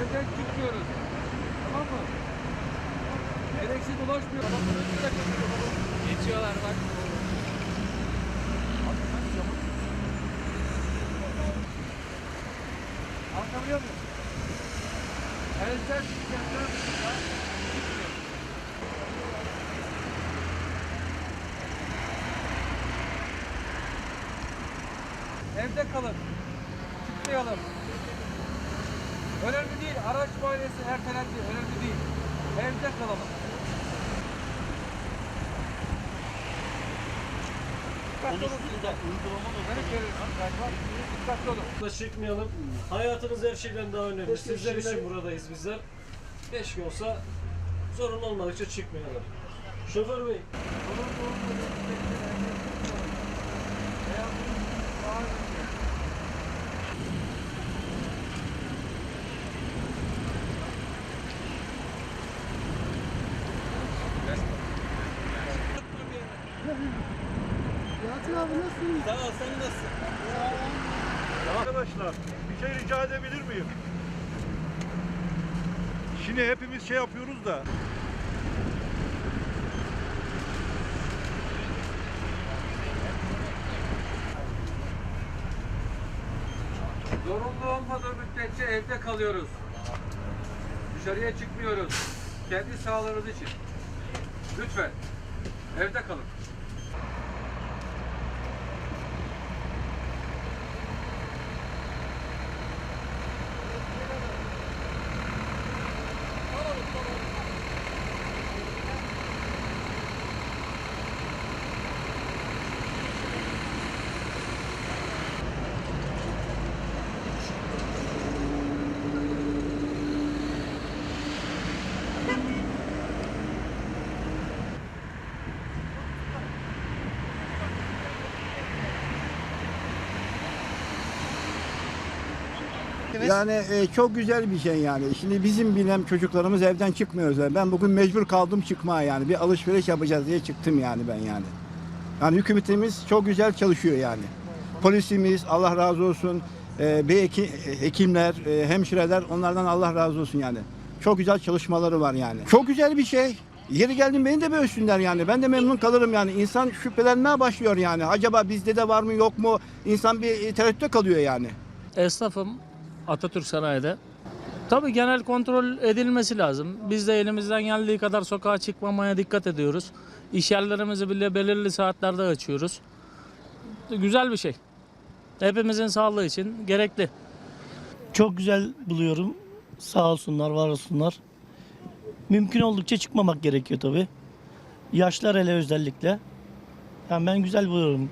Evden çıkmıyoruz. Tamam mı? Gereksiz dolaşmıyor. Geçiyorlar bak. Anlatabiliyor muyum? Elden çıkacaklar. Çıkmıyor. Evde kalın. Çıkmayalım. Önemli değil. Araç muayenesi ertelendi. Önemli değil. Evde kalalım. Dikkatli olun. Dikkatli olun. da çıkmayalım. Hayatınız her şeyden daha önemli. Sizler için buradayız bizler. Keşke olsa sorun olmadıkça çıkmayalım. Şoför bey, Arkadaşlar bir şey rica edebilir miyim? Şimdi hepimiz şey yapıyoruz da Zorunlu olmadığı müddetçe evde kalıyoruz. Dışarıya çıkmıyoruz. Kendi sağlığınız için. Lütfen evde kalın. Yani e, çok güzel bir şey yani. Şimdi bizim bilem çocuklarımız evden çıkmıyoruz. Yani. Ben bugün mecbur kaldım çıkmaya yani. Bir alışveriş yapacağız diye çıktım yani ben yani. Yani hükümetimiz çok güzel çalışıyor yani. Polisimiz Allah razı olsun. E, bir heki- hekimler, e, hemşireler onlardan Allah razı olsun yani. Çok güzel çalışmaları var yani. Çok güzel bir şey. Yeri geldi beni de bölsünler yani. Ben de memnun kalırım yani. İnsan şüphelenmeye başlıyor yani. Acaba bizde de var mı yok mu? İnsan bir tereddütte kalıyor yani. Esnafım Atatürk Sarayı'da. Tabii genel kontrol edilmesi lazım. Biz de elimizden geldiği kadar sokağa çıkmamaya dikkat ediyoruz. İş yerlerimizi bile belirli saatlerde açıyoruz. Güzel bir şey. Hepimizin sağlığı için gerekli. Çok güzel buluyorum. Sağ olsunlar, var olsunlar. Mümkün oldukça çıkmamak gerekiyor tabii. Yaşlar hele özellikle. Yani ben güzel buluyorum.